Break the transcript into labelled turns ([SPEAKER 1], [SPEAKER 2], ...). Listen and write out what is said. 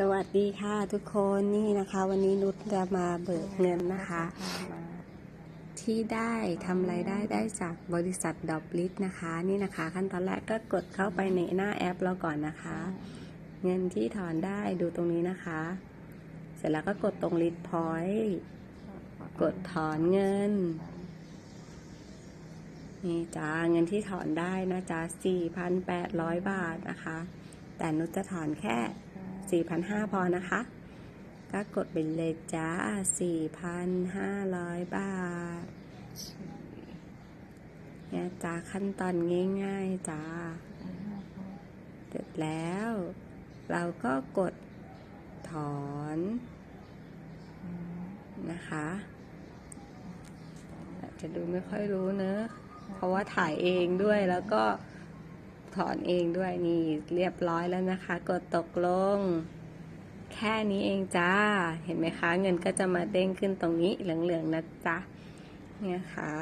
[SPEAKER 1] สวัสดีค่ะทุกคนนี่นะคะ วันนี้นุชจะมาเบิกเงินนะคะ ที่ได้ทำรายได้ได้จากบริษัทดอบลิสนะคะ นี่นะคะ ขั้นตอนแรกก็กดเข้าไปในหน้าแอปเราก่อนนะคะ เงินที่ถอนได้ดูตรงนี้นะคะ เสร็จแล้วก็กดตรงลิสพอยต์กดถอนเงิน นี่จ้าเงินที่ถอนได้นะจ๊ะ4,800 บาทนะคะ แต่นุชจะถอนแค่ 4,500 พอนะคะ ก็กดไปเลยจ้า 4,500 บาทเนี่ยจ้าขั้นตอนง่ายๆจ้าเสร็จแล้ว เราก็กดถอนนะคะอาจจะดูไม่ค่อยรู้เนอะเพราะว่าถ่ายเองด้วยแล้วก็ ถอนเองด้วยนี่เรียบร้อยแล้วนะคะ กดตกลง แค่นี้เองจ้า เห็นไหมคะ เงินก็จะมาเด้งขึ้นตรงนี้เหลืองๆนะจ๊ะเนี่ยค่ะ